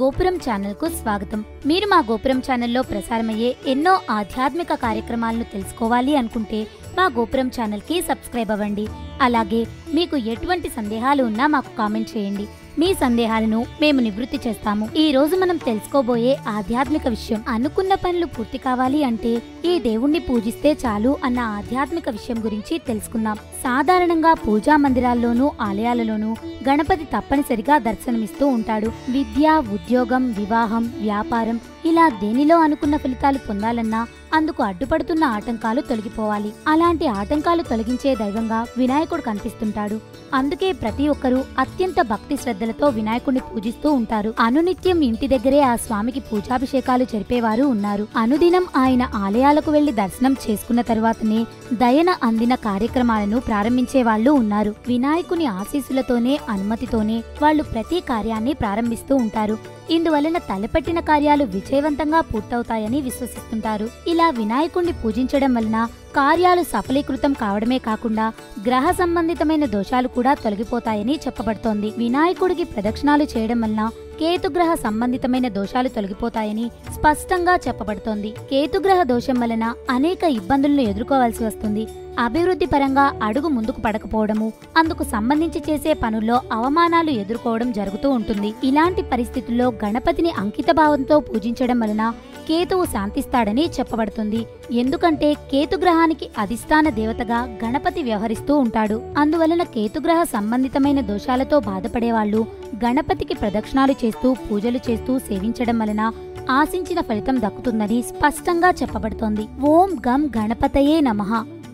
గోపురం ఛానల్కు స్వాగతం. మీరు మా గోపురం ఛానల్లో ప్రసారమయ్యే ఎన్నో ఆధ్యాత్మిక కార్యక్రమాలను తెలుసుకోవాలి అనుకుంటే మా గోపురం ఛానల్కి సబ్స్క్రైబ్ అవ్వండి. అలాగే మీకు ఎటువంటి సందేహాలు ఉన్నా మాకు కామెంట్ చేయండి. మీ సందేహాలను మేము నివృత్తి చేస్తాము. ఈ రోజు మనం తెలుసుకోబోయే ఆధ్యాత్మిక విషయం. అనుకున్న పనులు పూర్తి కావాలి అంటే ఈ దేవుణ్ణి పూజిస్తే చాలు అన్న ఆధ్యాత్మిక విషయం గురించి తెలుసుకుందాం. సాధారణంగా పూజా మందిరాల్లోనూ ఆలయాలలోనూ గణపతి తప్పనిసరిగా దర్శనమిస్తూ ఉంటాడు. విద్య ఉద్యోగం వివాహం వ్యాపారం ఇలా దేనిలో అనుకున్న ఫలితాలు పొందాలన్నా అందుకు అడ్డుపడుతున్న ఆటంకాలు తొలగిపోవాలి. అలాంటి ఆటంకాలు తొలగించే దైవంగా వినాయకుడు కనిపిస్తుంటాడు. అందుకే ప్రతి ఒక్కరూ అత్యంత భక్తి శ్రద్ధలతో వినాయకుడిని పూజిస్తూ ఉంటారు. అనునిత్యం ఇంటి దగ్గరే ఆ స్వామికి పూజాభిషేకాలు జరిపేవారు ఉన్నారు. అనుదినం ఆయన ఆలయాలకు వెళ్ళి దర్శనం చేసుకున్న తరువాతనే దయన అందిన కార్యక్రమాలను ప్రారంభించే వాళ్ళు ఉన్నారు. వినాయకుని ఆశీస్సులతోనే అనుమతితోనే వాళ్ళు ప్రతి కార్యాన్ని ప్రారంభిస్తూ ఉంటారు. ఇందువలన తలపెట్టిన కార్యాలు విజయవంతంగా పూర్తవుతాయని విశ్వసిస్తుంటారు. ఇలా వినాయకుణ్ణి పూజించడం వలన కార్యాలు సఫలీకృతం కావడమే కాకుండా గ్రహ సంబంధితమైన దోషాలు కూడా తొలగిపోతాయని చెప్పబడుతోంది. వినాయకుడికి ప్రదక్షిణాలు చేయడం వలన కేతుగ్రహ సంబంధితమైన దోషాలు తొలగిపోతాయని స్పష్టంగా చెప్పబడుతోంది. కేతుగ్రహ దోషం వలన అనేక ఇబ్బందులను ఎదుర్కోవాల్సి వస్తుంది. అభివృద్ధి పరంగా అడుగు ముందుకు పడకపోవడము అందుకు సంబంధించి చేసే పనుల్లో అవమానాలు ఎదుర్కోవడం జరుగుతూ ఉంటుంది. ఇలాంటి పరిస్థితుల్లో గణపతిని అంకితభావంతో పూజించడం వలన కేతువు శాంతిస్తాడని చెప్పబడుతుంది. ఎందుకంటే కేతుగ్రహానికి అధిష్టాన దేవతగా గణపతి వ్యవహరిస్తూ ఉంటాడు. అందువలన కేతుగ్రహ సంబంధితమైన దోషాలతో బాధపడేవాళ్ళు గణపతికి ప్రదక్షిణాలు చేస్తూ పూజలు చేస్తూ సేవించడం వలన ఆశించిన ఫలితం దక్కుతుందని స్పష్టంగా చెప్పబడుతోంది. ఓం గం గణపతయే నమః.